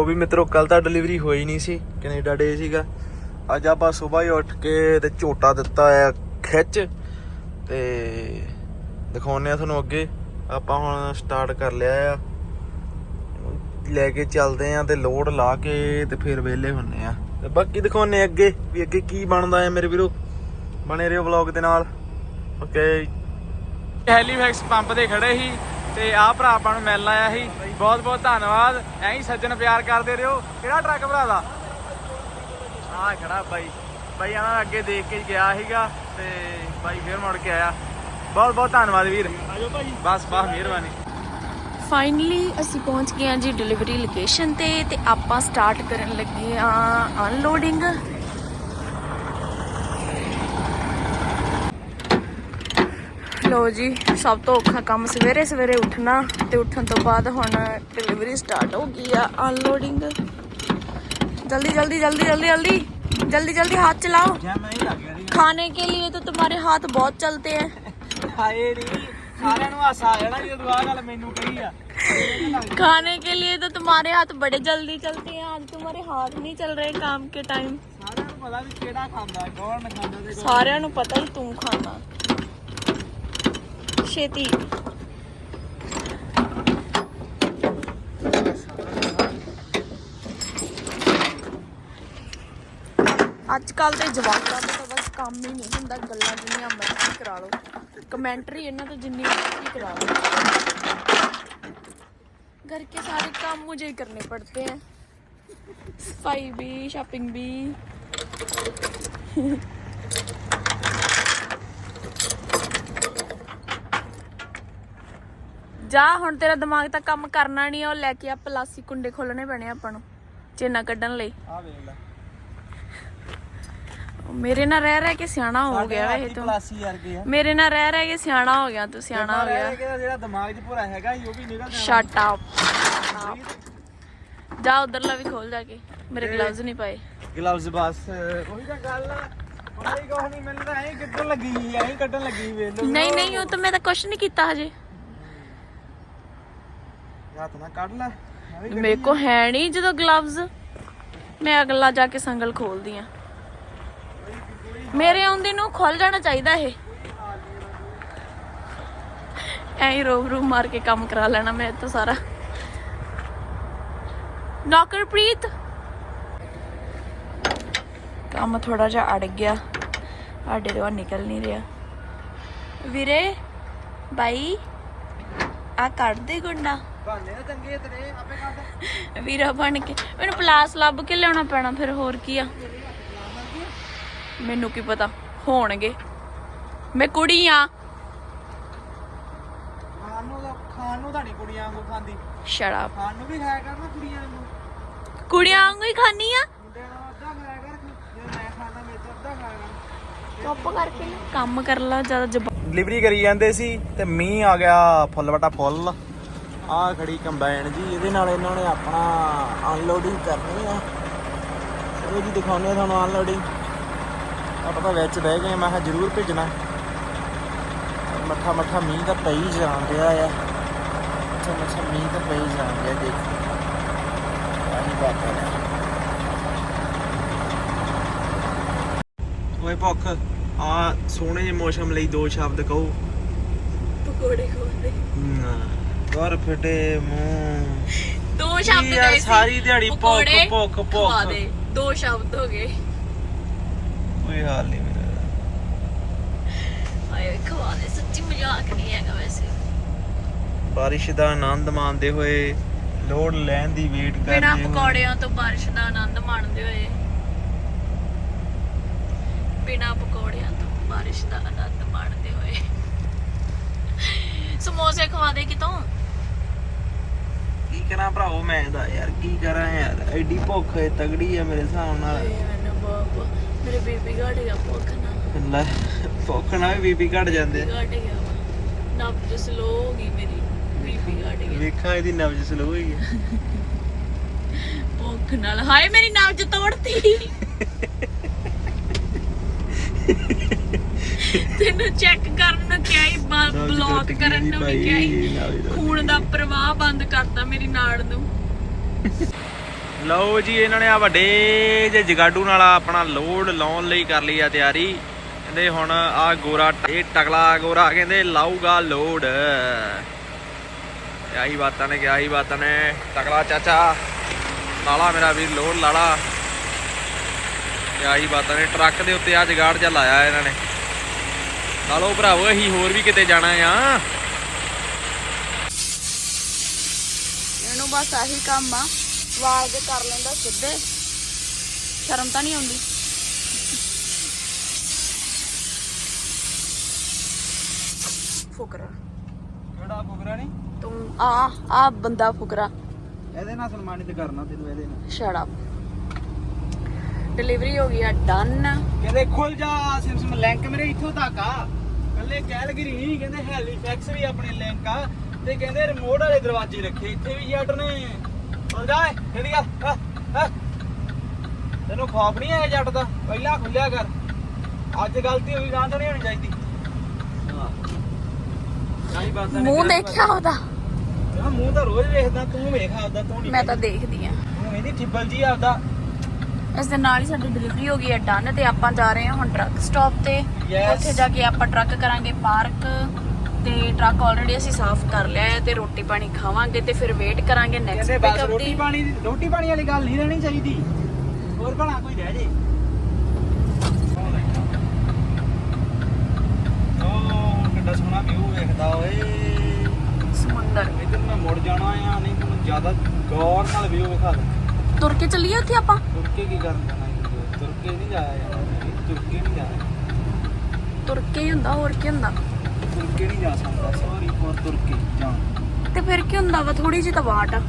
ਉਹ ਵੀ ਮਿੱਤਰੋ ਕੱਲ ਤਾਂ ਡਿਲੀਵਰੀ ਹੋਈ ਨਹੀਂ ਸੀ, ਕੈਨੇਡਾ ਡੇ ਸੀਗਾ। ਅੱਜ ਆਪਾਂ ਸਵੇਰ ਹੀ ਉੱਠ ਕੇ ਤੇ ਝੋਟਾ ਦਿੱਤਾ ਆ ਖਿੱਚ। ਤੇ ਦਿਖਾਉਨੇ ਆ ਤੁਹਾਨੂੰ ਅੱਗੇ। ਆਪਾਂ ਹੁਣ ਸਟਾਰਟ ਕਰ ਲਿਆ ਆ। ਲੈ ਕੇ ਚੱਲਦੇ ਆ ਤੇ ਲੋਡ ਲਾ ਕੇ ਤੇ ਫਿਰ ਵਿਹਲੇ ਹੁੰਨੇ ਆ। ਤੇ ਬਾਕੀ ਦਿਖਾਉਣੇ ਅੱਗੇ ਵੀ ਅੱਗੇ ਕੀ ਬਣਦਾ ਆ ਮੇਰੇ ਵੀਰੋ। ਬਣੇ ਰਹੋ ਵਲੌਗ ਦੇ ਨਾਲ। ਓਕੇ ਹੈਲੀਫੈਕਸ ਪੰਪ ਤੇ ਖੜੇ ਸੀ। ਤੇ ਆਹ ਭਰਾ ਆਪਾਂ ਨੂੰ ਮਿਲਣ ਆਇਆ ਸੀ। ਬਹੁਤ ਬਹੁਤ ਧੰਨਵਾਦ। ਐਂ ਹੀ ਸੱਜਣ ਪਿਆਰ ਕਰਦੇ ਰਹੋ। ਕਿਹੜਾ ਟਰੱਕ ਭਰਾ ਦਾ? ਆਹ ਖੜਾ ਬਾਈ। ਬਾਈ ਆਣਾ ਅੱਗੇ ਦੇਖ ਕੇ ਗਿਆ ਸੀਗਾ ਤੇ ਬਾਈ ਫੇਰ ਮੁੜ ਕੇ ਆਇਆ। ਬਹੁਤ ਬਹੁਤ ਧੰਨਵਾਦ ਵੀਰ। ਆਜੋ ਭਾਈ। ਬਸ ਬਸ ਮਿਹਰਬਾਨੀ। ਫਾਈਨਲੀ ਅਸੀਂ ਪਹੁੰਚ ਗਏ ਹਾਂ ਜੀ ਡਿਲੀਵਰੀ ਲੋਕੇਸ਼ਨ ਤੇ ਤੇ ਆਪਾਂ ਸਟਾਰਟ ਕਰਨ ਲੱਗੇ ਆ ਅਨਲੋਡਿੰਗ ਲੋ ਜੀ ਸਭ ਤੋਂ ਔਖਾ ਕੰਮ ਸਵੇਰੇ ਸਵੇਰੇ ਉੱਠਣਾ ਤੇ ਉੱਠਣ ਤੋਂ ਬਾਅਦ ਹੁਣ ਡਿਲੀਵਰੀ ਸਟਾਰਟ ਹੋ ਗਈ ਆ ਅਨਲੋਡਿੰਗ जल्दी जल्दी जल्दी जल्दी जल्दी जल्दी जल्दी हाथ चलाओ ਜੈਮ ਨਹੀਂ ਲੱਗ ਗਿਆ खाने के लिए तो तुम्हारे हाथ बहुत चलते हैं ਹਾਏ ਨਹੀਂ ਸਾਰਿਆਂ ਨੂੰ ਹਾਸਾ ਆ ਜਾਣਾ ਜਦੋਂ ਆਹ ਗੱਲ ਮੈਨੂੰ ਕਹੀ ਆ खाने के लिए तो तुम्हारे हाथ बड़े जल्दी चलते हैं आज तुम्हारे हाथ नहीं चल रहे काम के टाइम ਸਾਰਿਆਂ ਨੂੰ ਪਤਾ ਵੀ ਕਿਹੜਾ ਛੇਤੀ। ਅੱਜ ਕੱਲ ਦੇ ਜਵਾਕਾਂ ਦਾ ਤਾਂ ਬਸ ਕੰਮ ਹੀ ਨਹੀਂ ਹੁੰਦਾ, ਗੱਲਾਂ ਜਿੰਨੀਆਂ ਮਰਜ਼ੀ ਕਰਾ ਲਓ। ਕਮੈਂਟਰੀ ਇਹਨਾਂ ਤੋਂ ਜਿੰਨੀ ਮਰਜ਼ੀ ਕਰਾ ਲਓ। ਘਰ ਕੇ ਸਾਰੇ ਕੰਮ ਮੁਝੇ ਕਰਨੇ ਪੜਤੇ हैं ਸਫ਼ਾਈ ਵੀ ਸ਼ਾਪਿੰਗ ਵੀ। ਜਾ ਹੁਣ ਤੇਰਾ ਦਿਮਾਗ ਤਾਂ ਕੰਮ ਕਰਨਾ ਨਹੀਂ ਉਹ ਲੈ ਕੇ ਆ ਪਲਾਸੀ ਕੁੰਡੇ ਖੋਲਣੇ ਪੈਣੇ ਆਪਾਂ ਨੂੰ ਚੇਨਾ ਕੱਢਣ ਲਈ। ਆ ਵੇਖ ਲੈ। ਮੇਰੇ ਨਾਲ ਰਹਿ ਰਹਿ ਕੇ ਸਿਆਣਾ ਹੋ ਗਿਆ ਵੇ ਤੂੰ। ਪਲਾਸੀ ਵਰਗੇ ਆ। ਮੇਰੇ ਨਾਲ ਰਹਿ ਰਹਿ ਕੇ ਸਿਆਣਾ ਹੋ ਗਿਆ ਤੂੰ ਸਿਆਣਾ ਹੋ ਗਿਆ। ਜਿਹੜਾ ਦਿਮਾਗ 'ਚ ਭੁਰਾ ਹੈਗਾ ਸੀ, ਉਹ ਵੀ ਨਿਕਲ ਜਾਣਾ। ਸ਼ਟ ਅਪ ਜਾ ਉਧਰਲਾ ਵੀ ਖੋਲ ਜਾ ਕੇ ਮੇਰੇ ਗਲਵਜ਼ ਨਹੀਂ ਪਾਏ। ਗਲਵਜ਼ ਬਸ ਉਹੀ ਤਾਂ ਗੱਲ ਆ। ਕੋਈ ਕੁਝ ਨਹੀਂ ਮਿਲਦਾ ਐਂ ਕੱਢਣ ਲੱਗੀ ਐਂ ਕੱਢਣ ਲੱਗੀ ਵੇਖ ਨਹੀਂ ਨਹੀਂ ਉਹ ਤਾਂ ਮੈਂ ਤਾਂ ਕੁਛ ਨਹੀਂ ਕੀਤਾ ਹਜੇ। ਹੱਥ ਕੱਢ ਲੈ। ਮੇਰੇ ਕੋ ਹੈ ਨਹੀਂ ਜਦੋਂ ਗਲਵਜ਼ ਮੈਂ ਅਗਲਾ ਜਾ ਕੇ ਸੰਗਲ ਖੋਲਦੀ ਆ ਮੇਰੇ ਆਉਂਦੇ ਨੂੰ ਖੁੱਲ ਜਾਣਾ ਚਾਹੀਦਾ ਇਹ। ਐਂ ਰੋਬ ਰੂਬ ਮਾਰ ਕੇ ਕੰਮ ਕਰਾ ਲੈਣਾ ਮੈਂ ਤਾਂ ਸਾਰਾ। ਨੌਕਰਪ੍ਰੀਤ। ਕੰਮ ਥੋੜਾ ਜਿਹਾ ਅੜ ਗਿਆ। ਸਾਡੇ ਤੋਂ ਨਿਕਲ ਨਹੀਂ ਰਿਹਾ। ਵੀਰੇ ਬਾਈ। ਆ ਕੱਢ ਦੇ ਗੁੰਡਾ। ਬਹਾਨੇ ਤਾਂ ਚੰਗੇ ਤੇਰੇ ਆਪੇ ਕੱਢ। ਵੀਰਾ ਬਣ ਕੇ। ਮੈਨੂੰ ਪਲਾਸ ਲੱਭ ਕੇ ਲਿਆਉਣਾ ਪੈਣਾ ਫਿਰ ਹੋਰ ਕੀ ਆ? ਮੈਨੂੰ ਕੀ ਪਤਾ ਹੋਣਗੇ। ਮੈਂ ਕੁੜੀ ਆ। ਖਾਣ ਨੂੰ ਤਾਂ ਖਾਣ ਨੂੰ ਤੁਹਾਡੀ ਕੁੜੀਆਂ ਵਾਂਗੂ ਖਾਂਦੀ। ਸ਼ਰਾਬ। ਖਾਣ ਨੂੰ ਵੀ ਖਾਇਆ ਕਰ ਨਾ ਕੁੜੀਆਂ ਵਾਂਗੂ। ਕੁੜੀਆਂ ਵਾਂਗੂ ਹੀ ਖਾਣੀ ਆ? ਮੁੰਡਿਆਂ ਨਾਲ ਅੱਧਾ ਖਾਇਆ ਕਰ ਜੇ ਮੈਂ ਖਾਣਾ ਮੇਰੇ ਤੋਂ ਅੱਧਾ ਖਾਇਆ ਕਰ। ਚੁੱਪ ਕਰਕੇ ਕੰਮ ਕਰ ਲਾ ਜ਼ਿਆਦਾ ਡਿਲੀਵਰੀ ਕਰੀ ਜਾਂਦੇ ਸੀ ਤੇ ਮੀਂਹ ਆ ਗਿਆ ਫੁੱਲ ਵਟਾ ਫੁੱਲ। ਆਹ ਖੜੀ ਕੰਬਾਈਨ ਜੀ, ਇਹਦੇ ਨਾਲ ਇਹਨਾਂ ਨੇ ਆਪਣਾ ਅਨਲੋਡਿੰਗ ਕਰਨੀ ਆ। ਚਲੋ ਜੀ, ਦਿਖਾਉਂਦੇ ਤੁਹਾਨੂੰ ਅਨਲੋਡਿੰਗ ਆਪਾਂ ਤਾਂ ਵਿੱਚ ਬਹਿ ਗਏ ਮੈਂ ਕਿਹਾ ਜ਼ਰੂਰ ਭੇਜਣਾ। ਮੱਠਾ ਮੱਠਾ ਮੀਂਹ ਤਾਂ ਪਈ ਜਾਣ ਰਿਹਾ ਆ। ਮੱਠਾ ਮੱਠਾ ਮੀਂਹ ਤਾਂ ਪਈ ਜਾਣ ਰਿਹਾ ਦੇਖੋ। ਆਹੀ ਬਾਤ ਹੈ। ਓਏ ਭੁੱਖ? ਆ ਸੋਹਣੇ ਜਿਹੇ ਮੌਸਮ ਲਈ ਦੋ ਸ਼ਬਦ ਕਹੋ। ਪਕੌੜੇ ਖੋਦੇ ਘਰ ਫਟੇ ਮੂੰਹ। ਦੋ ਸ਼ਬਦ ਯਾਰ, ਗਏ ਸੀ? ਸਾਰੀ ਦਿਹਾੜੀ ਭੁੱਖ, ਪਕੌੜੇ ਭੁੱਖ, ਭੁੱਖ। ਖਵਾ ਦੇ। ਦੋ ਸ਼ਬਦ ਹੋ ਗਏ। ਕੋਈ ਹਾਲ ਨਹੀਂ ਮੇਰਾ ਆਏ ਖਵਾ ਦੇ ਸੱਚੀ ਮਜ਼ਾਕ ਨਹੀਂ ਹੈਗਾ ਵੈਸੇ। ਬਾਰਿਸ਼ ਦਾ ਆਨੰਦ ਮਾਣਦੇ ਹੋਏ ਲੋਡ ਲੈਣ ਦੀ ਵੇਟ ਕਰਦੇ ਬਿਨਾ ਹੋਏ। ਪਕੌੜਿਆਂ ਤੋਂ ਬਾਰਿਸ਼ ਦਾ ਆਨੰਦ ਮਾਣਦੇ ਹੋਏ। ਬਿਨਾ ਪਕੌੜਿਆਂ ਬਾਰਿਸ਼ ਦਾ ਆਨੰਦ ਮਾਣਦੇ ਹੋਏ। ਸਮੋਸੇ ਖਵਾ ਦੇ ਕਿਤੋਂ? ਕੀ ਕਰਾਂ ਭਰਾਓ ਮੈਂ ਦਾ ਯਾਰ ਕੀ ਕਰਾਂ ਯਾਰ ਐਡੀ ਭੁੱਖ ਹੈ ਤਗੜੀ ਹੈ ਮੇਰੇ ਹਿਸਾਬ ਨਾਲ। ਬਾਬਾ ਮੇਰੇ ਬੀਬੀ ਘਟ ਗਿਆ ਭੁੱਖ ਨਾ। ਲੈ ਭੁੱਖ ਨਾਲ ਵੀ ਬੀਪੀ ਘਟ ਜਾਂਦੇ। ਘਟ ਗਿਆ ਨਬਜ ਸਲੋ ਹੋ ਗਈ ਮੇਰੀ ਬੀਬੀ ਘਟ ਗਿਆ। ਵੇਖਾਂ ਇਹਦੀ ਨਬਜ ਸਲੋ ਹੈ ਭੁੱਖ ਨਾਲ ਹਾਏ ਮੇਰੀ ਨਬਜ ਤੋੜਤੀ। ਤੈਨੂੰ ਚੈੱਕ ਕਰਨ ਨੂੰ ਕਿਹਾ ਹੀ ਬਲੌਕ ਕਰਨ ਨੂੰ ਵੀ ਕਿਹਾ ਹੀ ਖੂਨ ਦਾ ਪ੍ਰਵਾਹ ਬੰਦ ਕਰਤਾ ਮੇਰੀ ਨਾੜ ਨੂੰ। ਲਓ ਜੀ ਇਹਨਾਂ ਨੇ ਆ ਵੱਡੇ ਜੇ ਜਗਾਡੂ ਨਾਲ ਆਪਣਾ ਲੋਡ ਲਾਉਣ ਲਈ ਕਰ ਲਈ ਆ ਤਿਆਰੀ। ਕਹਿੰਦੇ ਹੁਣ ਆ ਗੋਰਾ ਇਹ ਟਕਲਾ ਗੋਰਾ ਕਹਿੰਦੇ ਲਾਊਗਾ ਲੋਡ ਆਹੀ ਬਾਤਾਂ ਨੇ ਕਿਹਾ ਹੀ ਬਾਤਾਂ ਨੇ। ਟਕਲਾ ਚਾਚਾ ਲਾਲਾ ਮੇਰਾ ਵੀਰ ਲੋਡ ਲਾਲਾ। ਆਹੀ ਬਾਤਾਂ ਨੇ ਟਰੱਕ ਦੇ ਉੱਤੇ ਆ ਜਗਾੜ ਜਿਹਾ ਲਾਇਆ ਇਹਨਾਂ ਨੇ। ਨਾਲੋ ਭਰਾਵੋ ਅਸੀਂ ਹੋਰ ਵੀ ਕਿਤੇ ਜਾਣਾ ਆ। ਇਹਨੂੰ ਬਸ ਆਹੀ ਕੰਮ ਆ ਵਾਲ ਦੇ ਕਰ ਲੈਂਦਾ ਸਿੱਧੇ। ਸ਼ਰਮ ਤਾਂ ਨਹੀਂ ਆਉਂਦੀ। ਫੁਕਰਾ। ਕਿਹੜਾ ਫੁਕਰਾ ਨਹੀਂ ਤੂੰ ਆ ਆ ਬੰਦਾ ਫੁਕਰਾ। ਇਹਦੇ ਨਾਲ ਸਨਮਾਨਿਤ ਕਰਨਾ ਤੈਨੂੰ ਇਹਦੇ ਨਾਲ। ਸ਼ਟ ਅਪ ਡਿਲੀਵਰੀ ਹੋ ਗਈ ਆ ਡਨ ਕਹਿੰਦੇ ਖੁੱਲ ਜਾ ਸਿਮਸਮ ਲਿੰਕ ਮੇਰੇ ਇੱਥੋਂ ਤੱਕ ਆ। ਕੱਲੇ ਕੈਲਗਰੀ ਨਹੀਂ ਕਹਿੰਦੇ ਹੈਲੀਫੈਕਸ ਵੀ ਆਪਣੇ ਲਿੰਕ ਆ ਤੇ ਕਹਿੰਦੇ ਰਿਮੋਟ ਵਾਲੇ ਦਰਵਾਜ਼ੇ ਰੱਖੇ ਇੱਥੇ ਵੀ ਜੱਟ ਨੇ। ਖੁੱਲ ਜਾ ਜਲਦੀ ਆ। ਤੈਨੂੰ ਖੌਫ ਨਹੀਂ ਆਇਆ ਜੱਟ ਦਾ? ਪਹਿਲਾਂ ਖੁੱਲਿਆ ਕਰ। ਅੱਜ ਗਲਤੀ ਹੋਈ ਗਾਂ ਨਹੀਂ ਹੋਣੀ ਚਾਹੀਦੀ। ਮੂੰਹ ਦੇਖਿਆ ਉਹਦਾ? ਮੂੰਹ ਤਾਂ ਰੋਜ਼ ਵੇਖਦਾ ਤੂੰ ਵੇਖ ਆਪਦਾ ਤੂੰ ਨਹੀਂ ਮੈਂ ਤਾਂ ਦੇਖਦੀ ਆ ਤੂੰ ਇਹਦੀ ਠਿੱਬਲ ਜੀ ਆਪਦਾ। ਇਸ ਦੇ ਨਾਲ ਹੀ ਸਾਡੀ ਡਿਲੀਵਰੀ ਹੋ ਗਈ ਹੈ ਡਨ ਤੇ ਆਪਾਂ ਜਾ ਰਹੇ ਹਾਂ ਹੁਣ ਟਰੱਕ ਸਟਾਪ ਤੇ. ਉੱਥੇ ਜਾ ਕੇ ਆਪਾਂ ਟਰੱਕ ਕਰਾਂਗੇ ਪਾਰਕ ਤੇ ਟਰੱਕ ਆਲਰੇਡੀ ਅਸੀਂ ਸਾਫ਼ ਕਰ ਲਿਆ ਹੈ ਤੇ ਰੋਟੀ ਪਾਣੀ ਖਾਵਾਂਗੇ ਤੇ ਫਿਰ ਵੇਟ ਕਰਾਂਗੇ ਨੈਕਸਟ ਪਿਕਅਪ ਰੋਟੀ ਦੀ। ਪਾਣੀ ਦੀ ਰੋਟੀ ਪਾਣੀ ਵਾਲੀ ਗੱਲ ਨਹੀਂ ਰਹਿਣੀ ਚਾਹੀਦੀ। ਹੋਰ ਭਲਾ ਕੋਈ ਰਹਿ ਜੇ। ਓ ਕਿੱਡਾ ਸੋਹਣਾ ਵਿਊ ਵੇਖਦਾ ਓਏ। ਸਮੁੰਦਰ। ਇਧਰ ਮੈਂ ਮੁੜ ਜਾਣਾ ਆ ਨਹੀਂ ਤੈਨੂੰ ਜ਼ਿਆਦਾ ਗੌਰ ਨਾਲ ਵਿਊ ਵਿਖਾ ਦੇ ਤੁਰ ਕੇ ਚੱਲੀਏ ਉੱਥੇ ਆਪਾਂ? ਤੁਰ ਕੇ ਕੀ ਕਰਨ ਜਾਣਾ ਹੈ ਤੁਰ ਕੇ ਨਹੀਂ ਜਾਇਆ ਜਾਣਾ ਨਹੀਂ, ਤੁਰ ਕੇ ਨਹੀਂ ਜਾਣਾ ਤੁਰ ਕੇ ਹੀ ਹੁੰਦਾ ਹੋਰ ਕੀ ਹੁੰਦਾ? ਤੁਰ ਕੇ ਨਹੀਂ ਜਾ ਸਕਦਾ ਸੌਰੀ ਫੋਰ ਤੁਰ ਕੇ ਜਾਣ। ਤੇ ਫਿਰ ਕੀ ਹੁੰਦਾ ਵਾ? ਥੋੜੀ ਜਿਹੀ ਤਾਂ ਵਾਟ ਆ।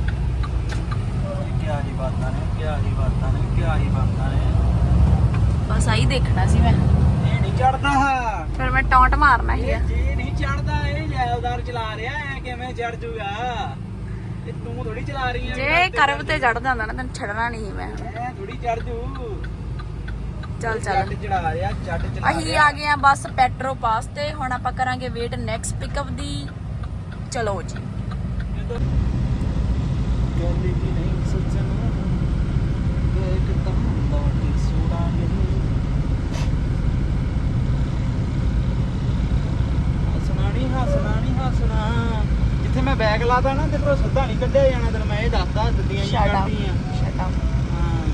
ਕਿਆ ਹੀ ਬਾਤਾਂ ਨੇ ਕਿਆ ਹੀ ਬਾਤਾਂ ਨੇ ਕਿਆ ਹੀ ਬਾਤਾਂ ਨੇ। ਬਸ ਆਹੀ ਦੇਖਣਾ ਸੀ ਮੈਂ। ਇਹ ਨਹੀਂ ਚੜਦਾ ਫਿਰ ਮੈਂ ਟੌਂਟ ਮਾਰਨਾ ਸੀ ਇਹ ਜੀ ਨਹੀਂ ਚੜਦਾ ਇਹ ਜੈਲਦਾਰ ਚਲਾ ਰਿਹਾ ਐ ਕਿਵੇਂ ਚੜ ਜੂਗਾ? ਇਹ ਤੂੰ ਥੋੜੀ ਚਲਾ ਰਹੀ ਐ ਜੇ ਕਰਵ ਤੇ ਚੜ ਜਾਂਦਾ ਨਾ ਤੈਨੂੰ ਛੱਡਣਾ ਨਹੀਂ ਮੈਂ। ਥੋੜੀ ਚੜ ਜੂ। ਚੱਲ ਚੱਲ। ਚੜਾ ਰਿਹਾ ਜੱਟ ਚਲਾ ਅਸੀਂ ਆ ਗਏ ਆ ਬਸ ਪੈਟਰੋ ਪਾਸ ਤੇ ਹੁਣ ਆਪਾਂ ਕਰਾਂਗੇ ਵੇਟ ਨੈਕਸਟ ਪਿਕਅਪ ਦੀ। ਚਲੋ ਜੀ। ਕਹਿੰਦੀ ਵੀ ਨਹੀਂ ਸੱਜਣ। ਦੇਖ ਤਾਂ ਲੋਟੀ ਸੁਣਾਂਗੇ ਹੱਸਣਾ ਨਹੀਂ। ਹੱਸਣਾ ਨਹੀਂ ਹੱਸਣਾ। ਜਿੱਥੇ ਮੈਂ ਬੈਗ ਲਾਦਾ ਨਾ ਤੇਰੇ ਤੋਂ ਸਿੱਧਾ ਨਹੀਂ ਕੱਢਿਆ ਜਾਣਾ ਤੈਨੂੰ ਮੈਂ ਇਹ ਦੱਸਦਾ ਦਿੱਤੀਆਂ ਹੀ ਸ਼ਟ ਅਪ ਕੱਢਦੀਆਂ ਸ਼ਟ ਅਪ ਹਾਂ।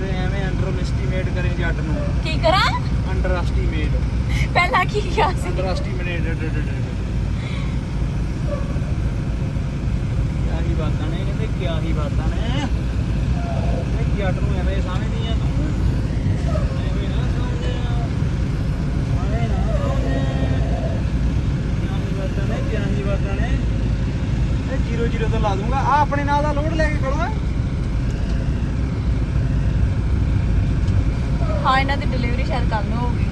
ਤੇ ਐਵੇਂ ਅੰਡਰ ਐਸਟੀਮੇਟ ਕਰੇ ਜੱਟ ਨੂੰ। ਕੀ ਕਰਾਂ? ਅੰਡਰ ਐਸਟੀਮੇਟ ਪਹਿਲਾਂ ਕੀ ਕਿਹਾ ਸੀ? ਅੰਡਰ ਐਸਟੀਮੇਟ ਕਿਆ ਹੀ ਬਾਤਾਂ ਨੇ ਕਹਿੰਦੇ ਕਿਆ ਹੀ ਬਾਤਾਂ ਨੇ। ਇਹ ਜੱਟ ਨੂੰ ਐਵੇਂ ਸਮਝਦੀ ਆ ਤੂੰ 00 ਤੋਂ ਲਾ ਦੂੰਗਾ। ਆ ਆਪਣੇ ਨਾਲ ਦਾ ਲੋਡ ਲੈ ਕੇ ਖੜੋ ਹਾਂ। ਇਹਨਾਂ ਦੀ ਡਿਲੀਵਰੀ ਸ਼ਾਇਦ ਕੱਲ ਨੂੰ ਹੋਊਗੀ।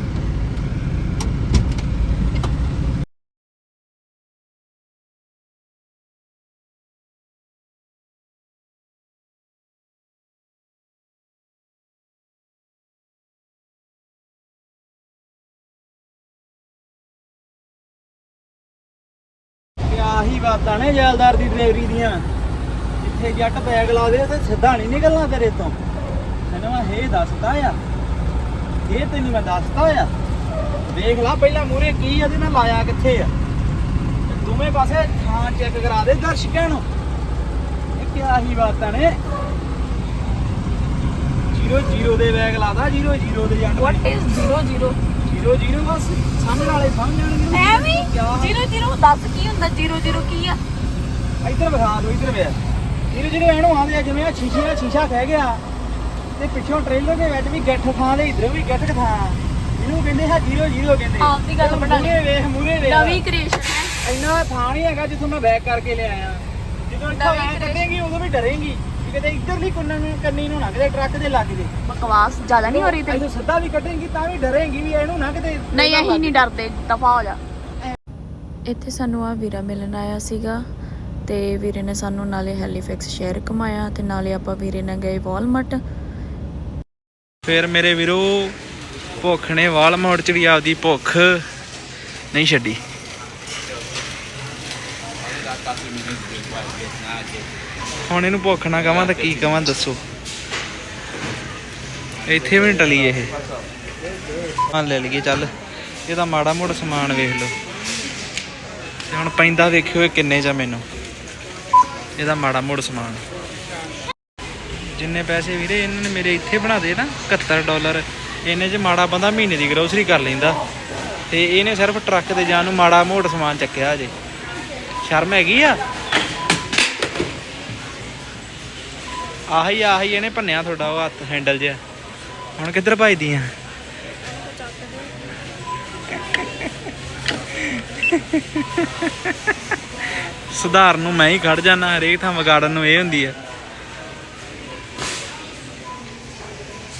ਕਿਆ ਨੇ ਜੈਲਦਾਰ ਦੀ ਡਿਲੀਵਰੀ ਦੀਆਂ। ਜਿੱਥੇ ਜੱਟ ਬੈਗ ਲਾ ਦੇ ਤੇ ਸਿੱਧਾ ਨਹੀਂ ਨਿਕਲਣਾ ਤੇਰੇ ਤੋਂ ਤੈਨੂੰ ਮੈਂ ਇਹ ਦੱਸਦਾ ਆ। ਇਹ ਤੈਨੂੰ ਮੈਂ ਦੱਸਦਾ ਆ। ਦੇਖ ਲੈ ਪਹਿਲਾਂ ਮੂਰੇ ਕੀ ਇਹਦੇ ਨਾਲ ਲਾਇਆ ਕਿੱਥੇ ਆ। ਦੋਵੇਂ ਪਾਸੇ ਥਾਂ ਚੈੱਕ ਕਰਾ ਦੇ ਦਰਸ਼ਕਾਂ ਨੂੰ। ਇਹ ਕਿਆ ਹੀ ਬਾਤਾਂ ਨੇ। ਜੀਰੋ ਜੀਰੋ ਦੇ ਬੈਗ ਲਾਦਾ ਜੀਰੋ ਜੀਰੋ ਦੇ ਜੱਟ। ਵਾਟ ਇਜ਼ 00 ਜੀਰੋ ਜੀਰੋ ਬਸ ਸਾਹਮਣੇ ਵਾਲੇ ਸਮਝ ਜਾਣਗੇ ਐਵੇਂ ਕਿਆ? 00 ਦੱਸ ਕੀ ਹੁੰਦਾ 00 ਕੀ ਆ? ਇੱਧਰ ਵਿਖਾ ਦਿਓ ਇੱਧਰ ਵੇ ਇਹਨੂੰ ਜਿਹੜੇ ਐਨੂੰ ਆਉਂਦੇ ਆ ਜਿਵੇਂ ਆ ਸ਼ੀਸ਼ੇ ਦਾ ਸ਼ੀਸ਼ਾ ਖਹਿ ਗਿਆ ਤੇ ਪਿੱਛੋਂ ਟ੍ਰੇਲਰ ਦੇ ਵਿੱਚ ਵੀ ਗੱਠ ਥਾਂ ਦੇ ਇੱਧਰ ਵੀ ਗੱਠ ਥਾਂ। ਇਹਨੂੰ ਕਹਿੰਦੇ ਆ ਜੀਰੋ ਜੀਰੋ ਕਹਿੰਦੇ। ਆਪਦੀ ਗੱਲ ਬਣਾ ਲਈ। ਮੂਰੇ ਵੇਖ ਮੂਰੇ ਵੇਖ। ਨਵੀਂ ਕ੍ਰੀਏਸ਼ਨ ਹੈ। ਇੰਨਾ ਥਾਂ ਨਹੀਂ ਹੈਗਾ ਜਿੱਥੋਂ ਮੈਂ ਬੈਕ ਕਰਕੇ ਲਿਆਇਆ। ਜਦੋਂ ਇੱਥੋਂ ਨਵੀਂ ਐ। ਕੱਢੇਗੀ ਉਦੋਂ ਵੀ ਡਰੇਂਗੀ। ਕਿ ਕਿਤੇ ਇੱਧਰਲੀ ਕੁੰਨਾਂ ਨੂੰ ਕੰਨੀ ਨੂੰ ਨਾ ਕਿਤੇ ਟਰੱਕ ਦੇ ਲੱਗ ਜੇ ਬਕਵਾਸ ਜ਼ਿਆਦਾ ਨਹੀਂ ਹੋ ਰਹੀ ਤੇ ਇੱਥੋਂ ਸਿੱਧਾ ਵੀ ਕੱਢੇਗੀ ਤਾਂ ਵੀ ਡਰੇਂਗੀ ਵੀ ਇਹਨੂੰ ਨਾ ਕਿਤੇ ਨਹੀਂ ਅਸੀਂ ਨਹੀਂ ਡਰਦੇ ਦਫਾ ਹੋ ਜਾ। ਇੱਥੇ ਸਾਨੂੰ ਆ ਵੀਰਾ ਮਿਲਣ ਆਇਆ ਸੀਗਾ ਤੇ ਵੀਰੇ ਨੇ ਸਾਨੂੰ ਨਾਲੇ ਹੈਲੀਫੈਕਸ ਸ਼ਹਿਰ ਘੁਮਾਇਆ ਤੇ ਨਾਲੇ ਆਪਾਂ ਵੀਰੇ ਨਾਲ ਗਏ ਵਾਲਮਾਰਟ ਫਿਰ ਮੇਰੇ ਵੀਰੋ ਭੁੱਖ ਨੇ ਵਾਲਮਾਰਟ ਚ ਵੀ ਆਪਦੀ ਭੁੱਖ ਨਹੀਂ ਛੱਡੀ। ਹੁਣ ਇਹਨੂੰ ਭੁੱਖ ਨਾ ਕਵਾਂ ਤਾਂ ਕੀ ਕਵਾਂ ਦੱਸੋ। ਇੱਥੇ ਵੀ ਨੀ ਟਲੀ ਇਹ। ਹਾਂ, ਲੈ ਲਈਏ, ਚੱਲ। ਇਹਦਾ ਮਾੜਾ ਮੋੜ ਸਮਾਨ ਵੇਖ ਲਓ। ਤੇ ਹੁਣ ਪੈਂਦਾ ਵੇਖਿਓ ਇਹ ਕਿੰਨੇ ਚ ਮੈਨੂੰ। ਇਹਦਾ ਮਾੜਾ ਮੋੜ ਸਮਾਨ। ਜਿੰਨੇ ਪੈਸੇ ਵੀਰੇ, ਇਹਨਾਂ ਨੇ ਮੇਰੇ ਇੱਥੇ ਬਣਾ ਦੇ ਨਾ 71 ਡਾਲਰ। ਇਹਨੇ ਚ ਮਾੜਾ ਬੰਦਾ ਮਹੀਨੇ ਦੀ ਗਰੋਸਰੀ ਕਰ ਲੈਂਦਾ। ਤੇ ਇਹਨੇ ਸਿਰਫ ਟਰੱਕ ਤੇ ਜਾਣ ਨੂੰ ਮਾੜਾ ਮੋੜ ਸਮਾਨ ਚੱਕਿਆ ਅਜੇ ਸ਼ਰਮ ਹੈਗੀ ਆ? ਆਹੀ ਆਹੀ ਇਹਨੇ ਭੰਨਿਆ ਤੁਹਾਡਾ ਉਹ ਹੱਥ ਹੈਂਡਲ ਜਿਹਾ। ਹੁਣ ਕਿੱਧਰ ਭਜਦੀ ਆ? ਸੁਧਾਰਨ ਨੂੰ ਮੈਂ ਹੀ ਖੜ ਜਾਣਾ ਹਰੇਕ ਥਾਂ ਵਿਗਾੜਨ ਨੂੰ ਇਹ ਹੁੰਦੀ ਆ।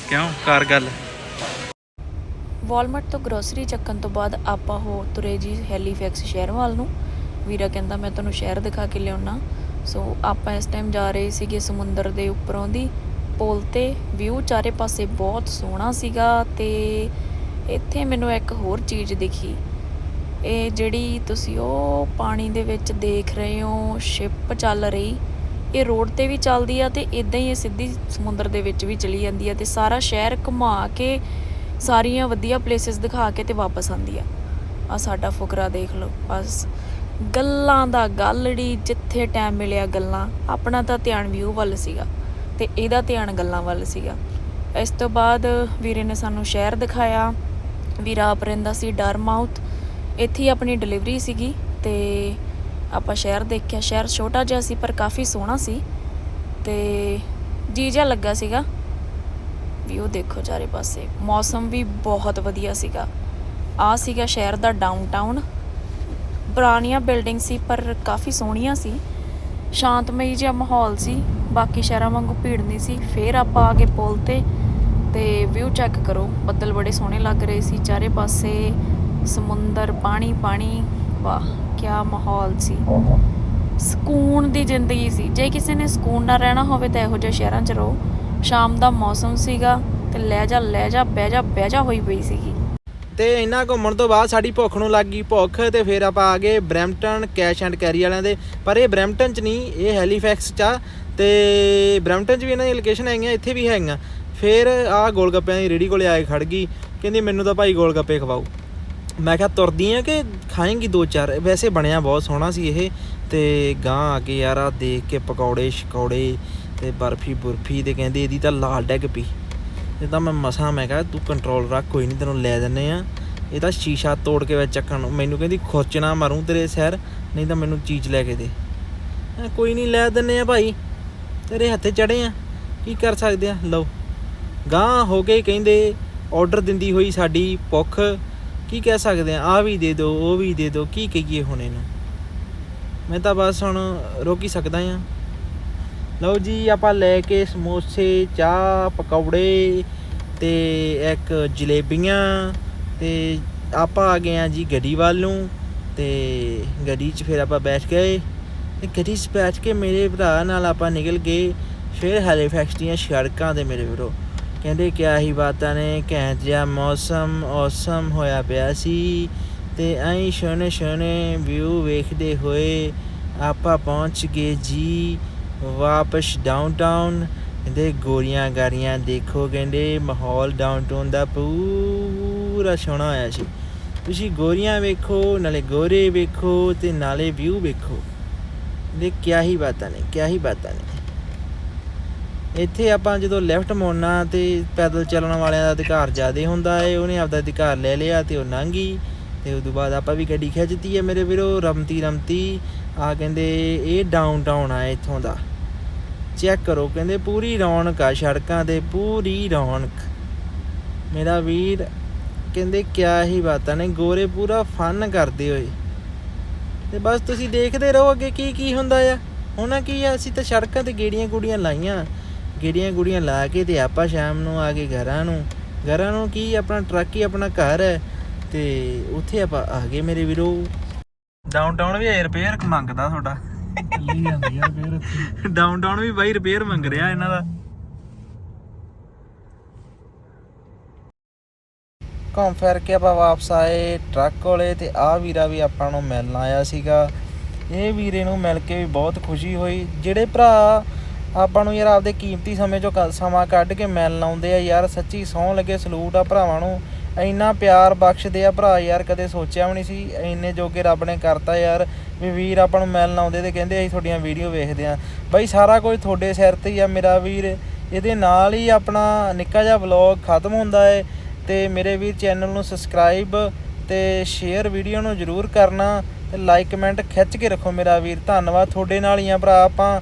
ਕਿਉਂ? ਕਰ ਗੱਲ। ਵਾਲਮਾਰਟ ਤੋਂ ਗਰੋਸਰੀ ਚੱਕਣ ਤੋਂ ਬਾਅਦ ਆਪਾਂ ਹੋ ਤੁਰੇ ਜੀ ਹੈਲੀਫੈਕਸ ਸ਼ਹਿਰ ਵੱਲ ਨੂੰ। ਵੀਰਾ ਕਹਿੰਦਾ, ਮੈਂ ਤੁਹਾਨੂੰ ਸ਼ਹਿਰ ਦਿਖਾ ਕੇ ਲਿਆਉਣਾ ਸੋ ਆਪਾਂ ਇਸ ਟਾਈਮ ਜਾ ਰਹੇ ਸੀਗੇ ਸਮੁੰਦਰ ਦੇ ਉੱਪਰੋਂ ਦੀ ਪੁਲ ਤੇ। ਵਿਊ ਚਾਰੇ ਪਾਸੇ ਬਹੁਤ ਸੋਹਣਾ ਸੀਗਾ ਤੇ ਇੱਥੇ ਮੈਨੂੰ ਇੱਕ ਹੋਰ ਚੀਜ਼ ਦਿਖੀ। ਇਹ ਜਿਹੜੀ ਤੁਸੀਂ ਉਹ ਪਾਣੀ ਦੇ ਵਿੱਚ ਦੇਖ ਰਹੇ ਹੋ ਸ਼ਿਪ ਚੱਲ ਰਹੀ। ਇਹ ਰੋਡ ਤੇ ਵੀ ਚੱਲਦੀ ਆ ਤੇ ਇਦਾਂ ਹੀ ਇਹ ਸਿੱਧੀ ਸਮੁੰਦਰ ਦੇ ਵਿੱਚ ਵੀ ਚਲੀ ਜਾਂਦੀ ਆ ਤੇ ਸਾਰਾ ਸ਼ਹਿਰ ਘੁਮਾ ਕੇ, ਸਾਰੀਆਂ ਵਧੀਆ ਪਲੇਸਿਸ ਦਿਖਾ ਕੇ ਤੇ ਵਾਪਸ ਆਉਂਦੀ ਆ। ਆ ਸਾਡਾ ਫੁਕਰਾ ਦੇਖ ਲਓ, ਬਸ। ਗੱਲਾਂ ਦਾ ਗੱਲੜੀ ਜਿੱਥੇ ਟਾਈਮ ਮਿਲਿਆ ਗੱਲਾਂ, ਆਪਣਾ ਤਾਂ ਧਿਆਨ ਵਿਊ ਵੱਲ ਸੀਗਾ ਤੇ ਇਹਦਾ ਧਿਆਨ ਗੱਲਾਂ ਵੱਲ ਸੀਗਾ। ਇਸ ਤੋਂ ਬਾਅਦ ਵੀਰੇ ਨੇ ਸਾਨੂੰ ਸ਼ਹਿਰ ਦਿਖਾਇਆ, ਵੀਰਾ ਆਪ ਰਹਿੰਦਾ ਸੀ ਡਰਮਾਊਥ ਇੱਥੇ ਹੀ ਆਪਣੀ ਡਿਲੀਵਰੀ ਸੀਗੀ ਤੇ ਆਪਾਂ ਸ਼ਹਿਰ ਦੇਖਿਆ, ਸ਼ਹਿਰ ਛੋਟਾ ਜਿਹਾ ਸੀ ਪਰ ਕਾਫੀ ਸੋਹਣਾ ਸੀ ਤੇ ਜੀ ਜਿਹਾ ਲੱਗਾ ਸੀਗਾ। ਵੀ ਉਹ ਦੇਖੋ ਚਾਰੇ ਪਾਸੇ, ਮੌਸਮ ਵੀ ਬਹੁਤ ਵਧੀਆ ਸੀਗਾ। ਆ ਸੀਗਾ ਸ਼ਹਿਰ ਦਾ ਡਾਊਨਟਾਊਨ ਪੁਰਾਣੀਆਂ ਬਿਲਡਿੰਗ ਸੀ, ਪਰ ਕਾਫੀ ਸੋਹਣੀਆਂ ਸੀ। ਸ਼ਾਂਤਮਈ ਜਿਹਾ ਮਾਹੌਲ ਸੀ। ਬਾਕੀ ਸ਼ਹਿਰਾਂ ਵਾਂਗੂ ਭੀੜ ਨਹੀਂ ਸੀ। ਫੇਰ ਆਪਾਂ ਆ ਕੇ ਪੁਲ ਤੇ ਤੇ ਵਿਊ ਚੈੱਕ ਕਰੋ। ਬੱਦਲ ਬੜੇ ਸੋਹਣੇ ਲੱਗ ਰਹੇ ਸੀ। ਚਾਰੇ ਪਾਸੇ ਸਮੁੰਦਰ, ਪਾਣੀ ਪਾਣੀ। ਵਾਹ ਕੀ ਮਾਹੌਲ ਸੀ। ਸਕੂਨ ਦੀ ਜ਼ਿੰਦਗੀ ਸੀ। ਜੇ ਕਿਸੇ ਨੇ ਸਕੂਨ ਨਾਲ ਰਹਿਣਾ ਹੋਵੇ ਤਾਂ ਇਹੋ ਜਿਹੇ ਸ਼ਹਿਰਾਂ 'ਚ ਰਹੋ। ਸ਼ਾਮ ਦਾ ਮੌਸਮ ਸੀਗਾ ਤੇ ਲੈ ਜਾ ਲੈ ਜਾ ਬਹਿ ਜਾ ਬਹਿ ਜਾ ਹੋਈ ਪਈ ਸੀਗੀ। ਤੇ ਇਹਨਾਂ ਘੁੰਮਣ ਤੋਂ ਬਾਅਦ ਸਾਡੀ ਭੁੱਖ ਨੂੰ ਲੱਗ ਗਈ ਭੁੱਖ ਤੇ ਫਿਰ ਆਪਾਂ ਆ ਗਏ ਬ੍ਰੈਂਪਟਨ ਕੈਸ਼ ਐਂਡ ਕੈਰੀ ਵਾਲਿਆਂ ਦੇ। ਪਰ ਇਹ ਬ੍ਰੈਂਪਟਨ ਚ ਨਹੀਂ, ਇਹ ਹੈਲੀਫੈਕਸ ਚ ਆ। ਤੇ ਬ੍ਰੈਂਪਟਨ ਚ ਵੀ ਇਹਨਾਂ ਦੀ ਲੋਕੇਸ਼ਨ ਹੈਗੀਆਂ, ਇੱਥੇ ਵੀ ਹੈਗੀਆਂ। ਫਿਰ ਆ ਗੋਲਗੱਪਿਆਂ ਦੀ ਰੇੜੀ ਕੋਲੇ ਆਏ ਕੇ ਖੜ ਗਈ। ਕਹਿੰਦੀ, ਮੈਨੂੰ ਤਾਂ ਭਾਈ ਗੋਲਗੱਪੇ ਖਵਾਓ। ਮੈਂ ਕਿਹਾ, ਤੁਰਦੀ ਆ ਕਿ ਖਾਏਂਗੀ ਦੋ ਚਾਰ? ਵੈਸੇ ਬਣਿਆ ਬਹੁਤ ਸੋਹਣਾ ਸੀ ਇਹ। ਤੇ ਗਾਂ ਆ ਕੇ ਯਾਰ ਆ ਦੇਖ ਕੇ ਪਕੌੜੇ ਸ਼ਕੌੜੇ ਤੇ ਬਰਫੀ ਬੁਰਫੀ ਤੇ ਕਹਿੰਦੇ, ਇਹਦੀ ਤਾਂ ਲਾਲ ਡੈਗ ਪੀ ਇਹ ਤਾਂ ਮੈਂ ਮਸਾਂ, ਮੈਂ ਕਿਹਾ ਤੂੰ ਕੰਟਰੋਲ ਰੱਖ, ਕੋਈ ਨਹੀਂ ਤੈਨੂੰ ਲੈ ਦਿੰਨੇ ਆ ਇਹ ਤਾਂ ਸ਼ੀਸ਼ਾ ਤੋੜ ਕੇ ਵਿੱਚ ਚੱਕਣ ਮੈਨੂੰ ਕਹਿੰਦੀ ਖੋਚਣਾ ਮਾਰੂੰ ਤੇਰੇ ਸਿਰ, ਨਹੀਂ ਤਾਂ ਮੈਨੂੰ ਚੀਜ਼ ਲੈ ਕੇ ਦੇ। ਮੈਂ ਕੋਈ ਨਹੀਂ ਲੈ ਦਿੰਨੇ ਆ ਭਾਈ, ਤੇਰੇ ਹੱਥੇ ਚੜੇ ਆ ਕੀ ਕਰ ਸਕਦੇ ਆ ਲਓ। ਗਾਂ ਹੋ ਕੇ ਕਹਿੰਦੇ ਆਰਡਰ ਦਿੰਦੀ ਹੋਈ ਸਾਡੀ ਭੁੱਖ, ਕੀ ਕਹਿ ਸਕਦੇ ਆ ਆ ਵੀ ਦੇ ਦਿਓ, ਉਹ ਵੀ ਦੇ ਦਿਓ, ਕੀ ਕਹੀਏ ਹੁਣ ਇਹਨੂੰ? ਮੈਂ ਤਾਂ ਬਸ ਹੁਣ ਰੋਕ ਹੀ ਸਕਦਾ ਆ ਲਓ ਜੀ, ਆਪਾਂ ਲੈ ਕੇ ਸਮੋਸੇ, ਚਾਹ, ਪਕੌੜੇ ਤੇ ਇੱਕ ਜਲੇਬੀਆਂ ਤੇ ਆਪਾਂ ਆ ਗਏ ਆ ਜੀ ਗੱਡੀ ਵੱਲ ਨੂੰ ਤੇ ਗੱਡੀ 'ਚ ਫਿਰ ਆਪਾਂ ਬੈਠ ਗਏ ਤੇ ਗੱਡੀ 'ਚ ਬੈਠ ਕੇ ਮੇਰੇ ਭਰਾ ਨਾਲ ਆਪਾਂ ਨਿਕਲ ਗਏ, ਫਿਰ ਹੈਲੀਫੈਕਸ ਦੀਆਂ ਸੜਕਾਂ ਦੇ ਮੇਰੇ ਵੀਰੋ। ਕਹਿੰਦੇ ਕਿਆ ਹੀ ਬਾਤਾਂ ਨੇ, ਘੈਂਟ ਜਿਹਾ ਮੌਸਮ, ਔਸਮ ਹੋਇਆ ਪਿਆ ਸੀ ਤੇ ਐਂ ਸੋਹਣੇ ਸੋਹਣੇ ਵਿਊ ਵੇਖਦੇ ਹੋਏ ਆਪਾਂ ਪਹੁੰਚ ਗਏ ਜੀ। ਵਾਪਸ ਡਾਊਨਟਾਊਨ ਕਹਿੰਦੇ ਗੋਰੀਆਂ ਗਾਰੀਆਂ ਦੇਖੋ ਕਹਿੰਦੇ ਮਾਹੌਲ ਡਾਊਨਟਾਊਨ ਦਾ ਪੂਰਾ ਸੋਹਣਾ ਹੋਇਆ ਸੀ। ਤੁਸੀਂ ਗੋਰੀਆਂ ਵੇਖੋ, ਨਾਲੇ ਗੋਰੇ ਵੇਖੋ ਤੇ ਨਾਲੇ ਵਿਊ ਵੇਖੋ। ਦੇ ਕਿਆ ਹੀ ਬਾਤਾਂ ਨੇ, ਕਿਆ ਹੀ ਬਾਤਾਂ ਨੇ। ਇੱਥੇ ਆਪਾਂ ਜਦੋਂ ਲੈਫਟ ਮੋੜਨਾ ਤੇ ਪੈਦਲ ਚੱਲਣ ਵਾਲਿਆਂ ਦਾ ਅਧਿਕਾਰ ਜ਼ਿਆਦਾ ਹੁੰਦਾ ਏ, ਉਹਨੇ ਆਪਦਾ ਅਧਿਕਾਰ ਲੈ ਲਿਆ ਤੇ ਉਹ ਲੰਘੀ ਤੇ ਉਸ ਤੋਂ ਬਾਅਦ ਆਪਾਂ ਵੀ ਗੱਡੀ ਖਿੱਚਤੀ ਹੈ ਮੇਰੇ ਵੀਰੋ, ਰਮਤੀ ਰਮਤੀ। ਆ ਕਹਿੰਦੇ ਇਹ ਡਾਊਨਟਾਊਨ ਆ ਇੱਥੋਂ ਦਾ। ਚੈੱਕ ਕਰੋ, ਕਹਿੰਦੇ ਪੂਰੀ ਰੌਣਕ ਆ ਸੜਕਾਂ ਤੇ ਪੂਰੀ ਰੌਣਕ। ਮੇਰਾ ਵੀਰ ਕਹਿੰਦੇ ਕਿਆ ਹੀ ਬਾਤਾਂ ਨੇ, ਗੋਰੇ ਪੂਰਾ ਫਨ ਕਰਦੇ ਹੋਏ। ਤੇ ਬਸ ਤੁਸੀਂ ਦੇਖਦੇ ਰਹੋ ਅੱਗੇ ਕੀ ਕੀ ਹੁੰਦਾ ਆ। ਹੋਣਾ ਕੀ ਆ, ਅਸੀਂ ਤਾਂ ਸੜਕਾਂ ਤੇ ਗੇੜੀਆਂ ਗੁੜੀਆਂ ਲਾਈਆਂ। ਗੇੜੀਆਂ ਗੁੜੀਆਂ ਲਾ ਕੇ ਤੇ ਆਪਾਂ ਸ਼ਾਮ ਨੂੰ ਆ ਗਏ ਘਰਾਂ ਨੂੰ। ਘਰਾਂ ਨੂੰ ਕੀ, ਆਪਣਾ ਟਰੱਕ ਹੀ ਆਪਣਾ ਘਰ ਹੈ। ਤੇ ਉੱਥੇ ਆਪਾਂ ਆ ਗਏ ਮੇਰੇ ਵੀਰੋ। ਡਾਊਨਟਾਊਨ ਵੀ ਰਿਪੇਅਰ ਮੰਗਦਾ ਤੁਹਾਡਾ। ਚੱਲੀ ਜਾਂਦੀ ਆ ਫੇਰ ਇੱਥੇ। ਡਾਊਨਟਾਊਨ ਵੀ ਬਾਈ ਰਿਪੇਅਰ ਮੰਗ ਰਿਹਾ ਇਹਨਾਂ ਦਾ। ਘੁੰਮ ਫਿਰ ਕੇ ਆਪਾਂ ਵਾਪਸ ਆਏ ਟਰੱਕ ਕੋਲੇ ਤੇ ਆ ਵੀਰਾ ਵੀ ਆਪਾਂ ਨੂੰ ਮਿਲਣ ਆਇਆ ਸੀਗਾ। ਇਹ ਵੀਰੇ ਨੂੰ ਮਿਲ ਕੇ ਵੀ ਬਹੁਤ ਖੁਸ਼ੀ ਹੋਈ। ਜਿਹੜੇ ਭਰਾ ਆਪਾਂ ਨੂੰ ਯਾਰ ਆਪਦੇ ਕੀਮਤੀ ਸਮੇਂ ਚੋਂ ਕ- ਸਮਾਂ ਕੱਢ ਕੇ ਮਿਲਣ ਆਉਂਦੇ ਆ ਯਾਰ ਸੱਚੀ ਸੌਂ ਲੱਗੇ ਸਲੂਟ ਆ ਭਰਾਵਾਂ ਨੂੰ। ਇੰਨਾ ਪਿਆਰ ਬਖਸ਼ਦੇ ਆ ਭਰਾ ਯਾਰ, ਕਦੇ ਸੋਚਿਆ ਵੀ ਨਹੀਂ ਸੀ, ਇੰਨੇ ਜੋਗੇ ਰੱਬ ਨੇ ਕਰਤਾ ਯਾਰ, ਵੀ ਵੀਰ ਆਪਾਂ ਨੂੰ ਮਿਲਣ ਆਉਂਦੇ ਤੇ ਕਹਿੰਦੇ ਅਸੀਂ ਤੁਹਾਡੀਆਂ ਵੀਡੀਓ ਵੇਖਦੇ ਆ। ਬਾਈ ਸਾਰਾ ਕੁਝ ਤੁਹਾਡੇ ਸਿਰ ਤੇ ਹੀ ਆ ਮੇਰਾ ਵੀਰ, ਇਹਦੇ ਨਾਲ ਹੀ ਆਪਣਾ ਨਿੱਕਾ ਜਿਹਾ ਵਲੌਗ ਖਤਮ ਹੁੰਦਾ ਹੈ ਤੇ ਮੇਰੇ ਵੀਰ ਚੈਨਲ ਨੂੰ ਸਬਸਕ੍ਰਾਈਬ ਤੇ ਸ਼ੇਅਰ ਵੀਡੀਓ ਨੂੰ ਜਰੂਰ ਕਰਨਾ ਤੇ ਲਾਈਕ ਕਮੈਂਟ ਖਿੱਚ ਕੇ ਰੱਖੋ ਮੇਰਾ ਵੀਰ। ਧੰਨਵਾਦ, ਤੁਹਾਡੇ ਨਾਲ ਹੀ ਆ ਭਰਾ ਆਪਾਂ।